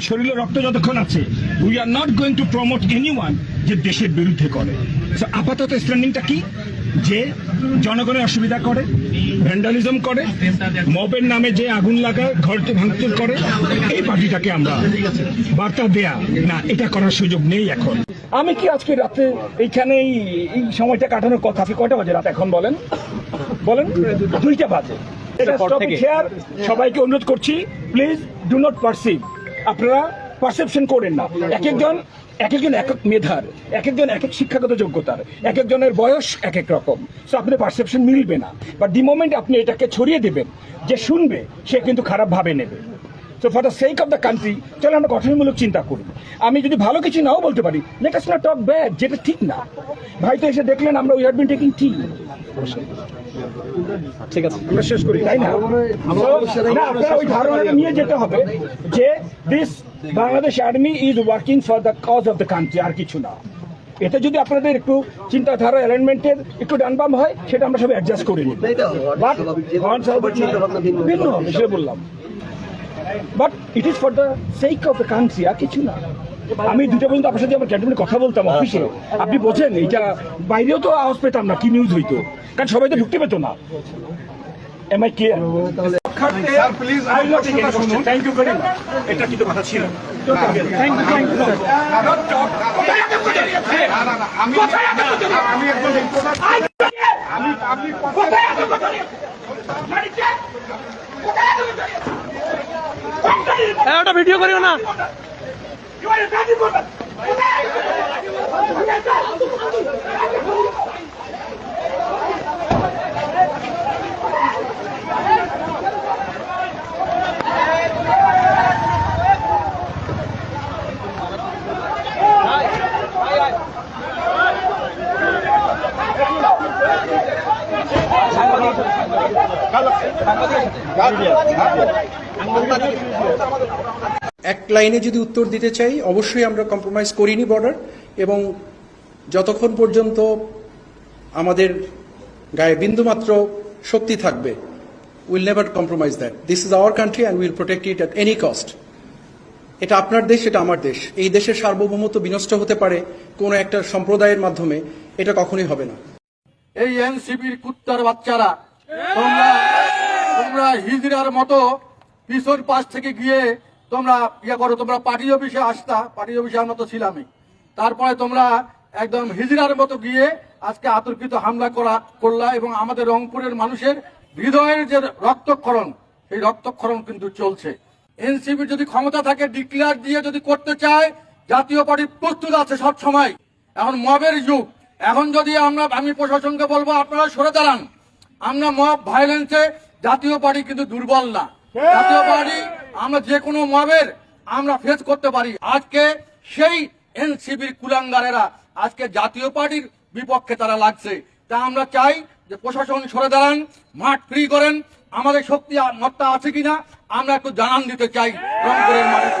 শরীরে রক্ত যতক্ষণ আছে we are not going to promote any যে দেশের বিরুদ্ধে করে। আপাতত স্ট্যান্ডিংটা কি? যে জনগণের অসুবিধা করে ভ্যান্ডালিজম করে মবের নামে যে আগুন লাগায় ঘরকে ভাঙচুর করে এই পার্টিটাকে আমরা বার্তা দেয়া না এটা করার সুযোগ নেই এখন। আমি কি আজকে রাতে এইখানে এই- সময়টা কাটানোর কথা? আজকে কয়টা বাজে রাত এখন বলেন? বলেন দুইটা বাজে. সবাইকে অনুরোধ করছি প্লিজ ডু নট পারসিভ আপনারা পারসেপশন করেন না। এক একজন এক একজন এক এক মেধার, এক একজন এক এক শিক্ষাগত যোগ্যতার, এক একজনের বয়স এক এক রকম। সো আপনি পারসেপশন মিলবে না। বাট দি মোমেন্ট আপনি এটাকে ছড়িয়ে দেবেন, যে শুনবে, সে কিন্তু খারাপ ভাবে নেবে। So for the sake of the country চলো আমরা গঠনমূলক চিন্তা করি। আমি যদি ভালো কিছু নাও বলতে পারি let us not talk bad যেটা ঠিক না। ভাই তো এসে দেখলেন আমরা উই হ্যাভ বিন টেকিং ঠিক ঠিক আছে। আমরা শেষ করি তাই না? আপনারা ওই ধারণাটা নিয়ে যেতে হবে যে this Bangladesh army is working for the cause of the country আর কিছু না। এতে যদি আপনাদের একটু চিন্তাধারা অ্যালাইনমেন্টের একটু ডানবাম হয় সেটা আমরা সব অ্যাডজাস্ট করে নিই বাট ভিন্ন বললাম। But it is for the sake of the country আর কিছু না। আমি দুটো পর্যন্ত আপনার সাথে আমার ক্যান্টনমেন্টে কথা বলতাম অফিসে আপনি বোঝেন এটা বাইরেও তো আওয়াজ পেতাম না কি নিউজ হইতো? কারণ সবাই তো ঢুকতে পেতো না। Am I clear thank you very much এটা কিন্তু কথা ছিল থ্যাংক ইউ থ্যাংক আমি আমি একজন রিপোর্টার আমি আপনি হ্যাঁ ওটা ভিডিও করিও না। এক লাইনে যদি উত্তর দিতে চাই, অবশ্যই আমরা কম্প্রোমাইজ করিনি বর্ডার এবং যতক্ষণ পর্যন্ত আমাদের গায়ে বিন্দুমাত্র শক্তি থাকবে will never compromise that this is our country and will protect it at any cost এটা আপনার দেশ, এটা আমার দেশ। এই দেশের সার্বভৌমত্ব বিনষ্ট হতে পারে কোনো একটা সম্প্রদায়ের মাধ্যমে, এটা কখনোই হবে না। এই এনসিপির কুত্তার বাচ্চারা তোমরা তোমরা হিজড়ার মতো পিছর পাশ থেকে গিয়ে তোমরা ইয়ে করো, তোমরা পার্টি অফিসে আসতা, পার্টি অফিসে আমরা তো ছিলামই। তারপরে তোমরা একদম হিজড়ার মতো গিয়ে আজকে আতর্কিত হামলা করা, করলা এবং আমাদের রংপুরের মানুষের হৃদয়ের যে রক্তক্ষরণ, সেই রক্তক্ষরণ কিন্তু চলছে। এনসিপি যদি ক্ষমতা থাকে, ডিক্লেয়ার দিয়ে যদি করতে চায়, জাতীয় পার্টি প্রস্তুত আছে সব সময় এখন মবের যুগ। এখন যদি আমরা, আমি প্রশাসনকে বলব, আপনারা সরে দাঁড়ান। আমরা মব ভায়োলেন্সে জাতীয় পার্টি কিন্তু দুর্বল না। জাতীয় পার্টি আমরা যে কোনো মবের আমরা ফেস করতে পারি। আজকে সেই এনসিবির কুলাঙ্গারেরা আজকে জাতীয় পার্টির বিপক্ষে তারা লাগছে। তা আমরা চাই যে প্রশাসন সরে দাঁড়ান মাঠ ফ্রি করেন। আমাদের শক্তি আর মত্তা আছে কিনা আমরা একটু জানান দিতে চাই। রংপুরের মানুষ